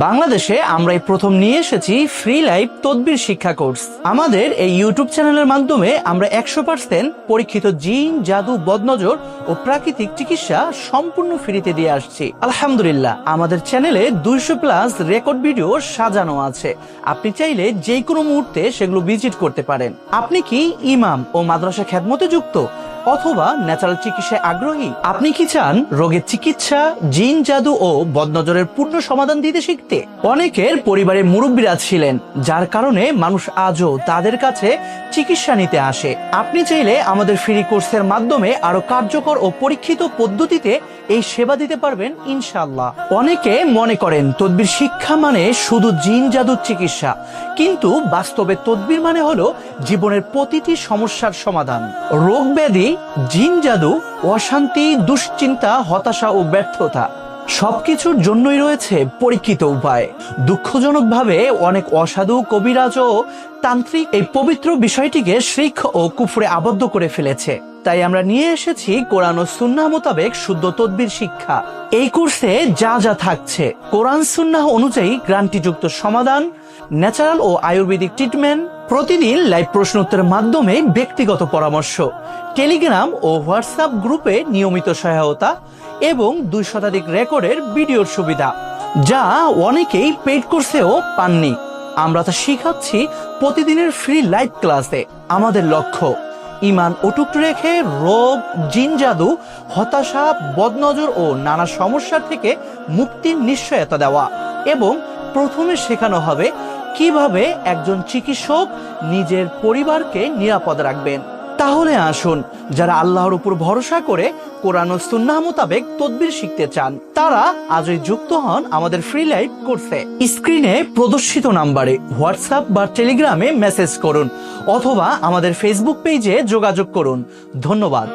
বাংলাদেশে আমরা এই প্রথম নিয়ে এসেছি ফ্রি লাইফ তদবির শিক্ষা কোর্স আমাদের এই ইউটিউব চ্যানেলের মাধ্যমে আমরা একশো পার্সেন্ট পরীক্ষিত জিন, জাদু, বদনজর ও প্রাকৃতিক চিকিৎসা সম্পূর্ণ ফ্রিতে দিয়ে আসছি। আলহামদুলিল্লাহ, আমাদের চ্যানেলে দুইশো প্লাস রেকর্ড ভিডিও সাজানো আছে। আপনি চাইলে যে কোনো মুহূর্তে সেগুলো ভিজিট করতে পারেন। আপনি কি ইমাম ও মাদ্রাসা খ্যাতমতে যুক্ত? অথবা ন্যাচারাল চিকিৎসায় আগ্রহী। আপনি কি চান রোগের চিকিৎসা, জিন, জাদু ও বদনজরের পূর্ণ সমাধান দিতে শিখতে? অনেকের পরিবারে মুরব্বীরা ছিলেন, যার কারণে মানুষ আজও তাদের কাছে চিকিৎসা নিতে আসে। আপনি চাইলে আমাদের ফ্রি কোর্সের মাধ্যমে আরও কার্যকর ও পরীক্ষিত পদ্ধতিতে এই সেবা দিতে পারবেন ইনশাল্লাহ অনেকে মনে করেন তদবির শিক্ষা মানে শুধু জিন, জাদুর চিকিৎসা, কিন্তু বাস্তবে তদবির মানে হলো জীবনের প্রতিটি সমস্যার সমাধান। রোগ ব্যাধি জিন জাদু, অশান্তি, দুশ্চিন্তা, হতাশা ও ব্যর্থতা সবকিছুর জন্যই রয়েছে পরীক্ষিত উপায়। দুঃখজনকভাবে অনেক অসাধু কবিরাজ ও তান্ত্রিক এই পবিত্র বিষয়টিকে শিখ ও কুফরে আবদ্ধ করে ফেলেছে। তাই আমরা নিয়ে এসেছি কোরআন ও সুন্নাহ মোতাবেক শুদ্ধ তদবির শিক্ষা। এই কোর্সে যা যা থাকছে, কোরআন সুন্নাহ অনুযায়ী গ্রান্টিযুক্ত সমাধান, ন্যাচারাল ও আয়ুর্বেদিক ট্রিটমেন্ট, প্রতিদিন লাইভ প্রশ্ন উত্তরের মাধ্যমে ব্যক্তিগত পরামর্শ, টেলিগ্রাম ও হোয়াটসঅ্যাপ গ্রুপে নিয়মিত সহায়তা এবং দুই শতাধিক রেকর্ডের ভিডিওর সুবিধা, যা অনেকেই পেড কোর্সেও পাননি। আমরা তা শিখাচ্ছি প্রতিদিনের ফ্রি লাইভ ক্লাসে। আমাদের লক্ষ্য ইমান অটুট রেখে রোগ জিনজাদু হতাশা, বদনজর ও নানা সমস্যা থেকে মুক্তির নিশ্চয়তা দেওয়া এবং প্রথমে শেখানো হবে কীভাবে একজন চিকিৎসক নিজের পরিবারকে নিরাপদ রাখবেন। তাহলে আসুন, যারা আল্লাহর উপর ভরসা করে কোরআন ও সুন্নাহ মোতাবেক তদবির শিখতে চান, তারা আজই যুক্ত হন আমাদের ফ্রি লাইভ কোর্সে। স্ক্রিনে প্রদর্শিত নাম্বারে হোয়াটসঅ্যাপ বা টেলিগ্রামে মেসেজ করুন, অথবা আমাদের ফেসবুক পেজে যোগাযোগ করুন। ধন্যবাদ।